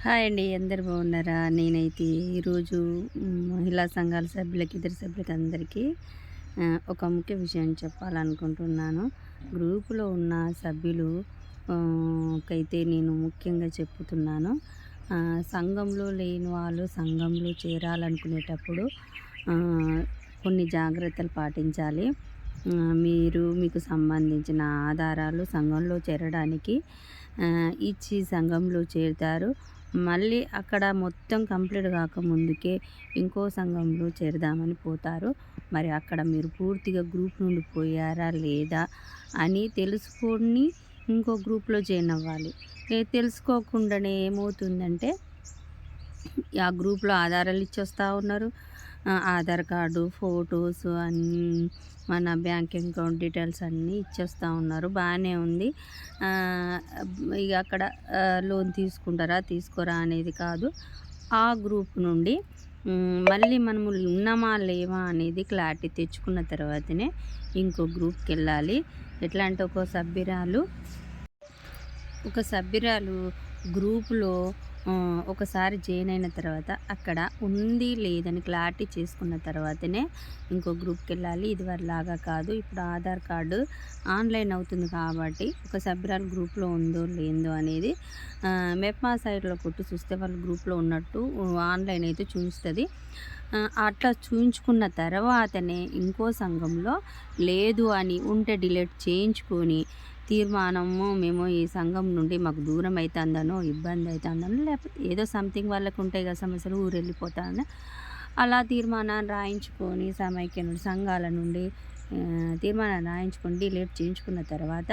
Hi అండి అందరు బాగున్నారా? నేనైతే ఈరోజు మహిళా సంఘాల సభ్యులకి ఇద్దరు సభ్యులకి అందరికీ ఒక ముఖ్య విషయం చెప్పాలనుకుంటున్నాను. గ్రూపులో ఉన్న సభ్యులు కైతే నేను ముఖ్యంగా చెప్తున్నాను సంఘంలో లేని వాళ్ళు సంఘంలో చేరాలనుకునేటప్పుడు కొన్ని జాగ్రత్తలు పాటించాలి. మీరు మీకు సంబంధించిన ఆధారాలు సంఘంలో చేరడానికి ఇచ్చి సంఘంలో చేరుతారు. మళ్ళీ అక్కడ మొత్తం కంప్లీట్ కాకముందుకే ఇంకో సంఘంలో చేరదామని పోతారు. మరి అక్కడ మీరు పూర్తిగా గ్రూప్ నుండి పోయారా లేదా అని తెలుసుకొని ఇంకో గ్రూప్లో జాయిన్ అవ్వాలి. తెలుసుకోకుండానే ఏమవుతుందంటే ఆ గ్రూప్లో ఆధారాలు ఇచ్చేస్తూ ఉన్నారు. ఆధార్ కార్డు ఫొటోస్ అన్నీ మన బ్యాంక్ అకౌంట్ డీటెయిల్స్ అన్నీ ఇచ్చేస్తూ ఉన్నారు. బాగానే ఉంది. ఇక అక్కడ లోన్ తీసుకుంటారా తీసుకోరా అనేది కాదు. ఆ గ్రూప్ నుండి మళ్ళీ మనము ఉన్నామా లేవా అనేది క్లారిటీ తెచ్చుకున్న తర్వాతనే ఇంకో గ్రూప్కి వెళ్ళాలి. ఎట్లా అంటే ఒక సభ్యురాలు ఒక సభ్యురాలు గ్రూపులో ఒకసారి జాయిన్ అయిన తర్వాత అక్కడ ఉంది లేదని క్లారిటీ చేసుకున్న తర్వాతనే ఇంకో గ్రూప్కి వెళ్ళాలి. ఇది లాగా కాదు. ఇప్పుడు ఆధార్ కార్డు ఆన్లైన్ అవుతుంది కాబట్టి ఒక సభ్యురాలు గ్రూప్లో ఉందో లేదో అనేది మెప్మా సైడ్లో కొట్టి చూస్తే వాళ్ళు గ్రూప్లో ఉన్నట్టు ఆన్లైన్ అయితే చూపిస్తుంది. అట్లా చూయించుకున్న తర్వాతనే ఇంకో సంఘంలో లేదు అని ఉంటే డిలీట్ చేయించుకొని తీర్మానము మేము ఈ సంఘం నుండి మాకు దూరం అవుతుందనో ఇబ్బంది అవుతుందనో లేకపోతే ఏదో సంథింగ్ వాళ్ళకు ఉంటాయి కదా సమస్యలు ఊరు వెళ్ళిపోతాను అలా తీర్మానాన్ని రాయించుకొని సమైక్య నుండి సంఘాల నుండి తీర్మానాన్ని రాయించుకొని డిలీట్ చేయించుకున్న తర్వాత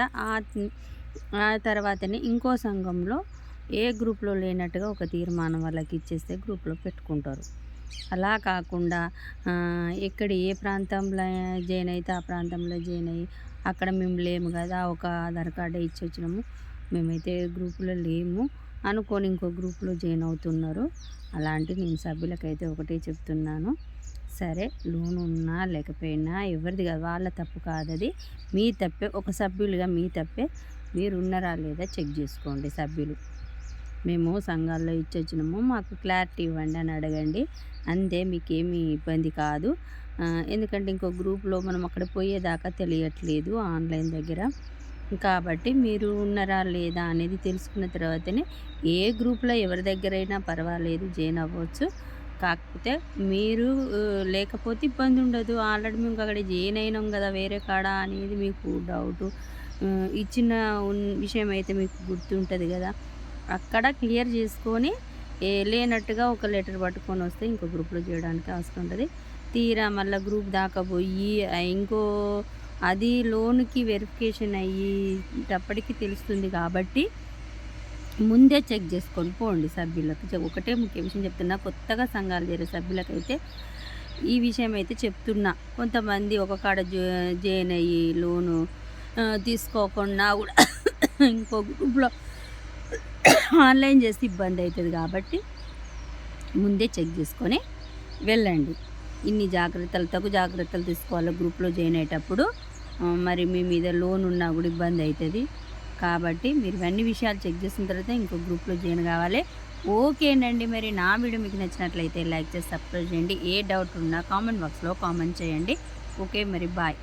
ఆ తర్వాతనే ఇంకో సంఘంలో ఏ గ్రూప్లో లేనట్టుగా ఒక తీర్మానం వాళ్ళకి ఇచ్చేస్తే గ్రూప్లో పెట్టుకుంటారు. అలా కాకుండా ఎక్కడ ఏ ప్రాంతంలో జాయిన్ అయితే ఆ ప్రాంతంలో జాయిన్ అయ్యి అక్కడ మేము లేము కదా ఒక ఆధార్ కార్డు ఇచ్చి వచ్చినాము మేమైతే గ్రూపులో లేము. అనుకొని ఇంకో గ్రూప్లో జాయిన్ అవుతున్నారు. అలాంటి నేను సభ్యులకైతే ఒకటే చెప్తున్నాను. సరే లోన్ ఉన్నా లేకపోయినా ఎవరిది కాదు వాళ్ళ తప్పు కాదు అది మీ తప్పే ఒక సభ్యులుగా మీ తప్పే. మీరు ఉన్నారా లేదా చెక్ చేసుకోండి సభ్యులు. మేము సంఘాల్లో ఇచ్చొచ్చినాము. మాకు క్లారిటీ ఇవ్వండి అని అడగండి. అంతే మీకేమీ ఇబ్బంది కాదు. ఎందుకంటే ఇంకో గ్రూప్లో మనం అక్కడ పోయేదాకా తెలియట్లేదు ఆన్లైన్ దగ్గర. కాబట్టి మీరు ఉన్నారా లేదా అనేది తెలుసుకున్న తర్వాతనే ఏ గ్రూప్లో ఎవరి దగ్గరైనా పర్వాలేదు జాయిన్ అవ్వచ్చు. కాకపోతే మీరు లేకపోతే ఇబ్బంది ఉండదు. ఆల్రెడీ మేము అక్కడ జాయిన్ అయినాం కదా వేరే కాడ అనేది మీకు డౌట్. ఇచ్చిన ఉన్- విషయం అయితే మీకు గుర్తుంటుంది కదా. అక్కడ క్లియర్ చేసుకొని ఏ లేనట్టుగా ఒక లెటర్ పట్టుకొని వస్తే ఇంకో గ్రూప్లో చేయడానికి అవసరం ఉంటుంది. తీరా మళ్ళీ గ్రూప్ దాకా పోయి ఇంకో అది లోన్కి వెరిఫికేషన్ అయ్యేటప్పటికి తెలుస్తుంది కాబట్టి ముందే చెక్ చేసుకొని పోండి సభ్యులకు. చె- ఒకటే ముఖ్య విషయం చెప్తున్నా కొత్తగా సంఘాలు చేరే సభ్యులకైతే ఈ విషయం అయితే చెప్తున్నా. కొంతమంది ఒక కాడ జాయిన్ అయ్యి లోను తీసుకోకుండా కూడా ఇంకో గ్రూప్లో ఆన్లైన్ చేస్తే ఇబ్బంది అవుతుంది కాబట్టి ముందే చెక్ చేసుకొని వెళ్ళండి. ఇన్ని జాగ్రత్తలు తగు జాగ్రత్తలు తీసుకోవాలి గ్రూప్లో జాయిన్ అయ్యేటప్పుడు. మరి మీ మీద లోన్ ఉన్నా కూడా ఇబ్బంది అవుతుంది కాబట్టి మీరు ఇవన్నీ విషయాలు చెక్ చేసిన తర్వాత ఇంకో గ్రూప్లో జాయిన్ కావాలి. ఓకేనండి మరి నా వీడియో మీకు నచ్చినట్లయితే లైక్ చేసి సబ్స్క్రైబ్ చేయండి. ఏ డౌట్ ఉన్నా కామెంట్ బాక్స్లో కామెంట్ చేయండి. ఓకే మరి బాయ్.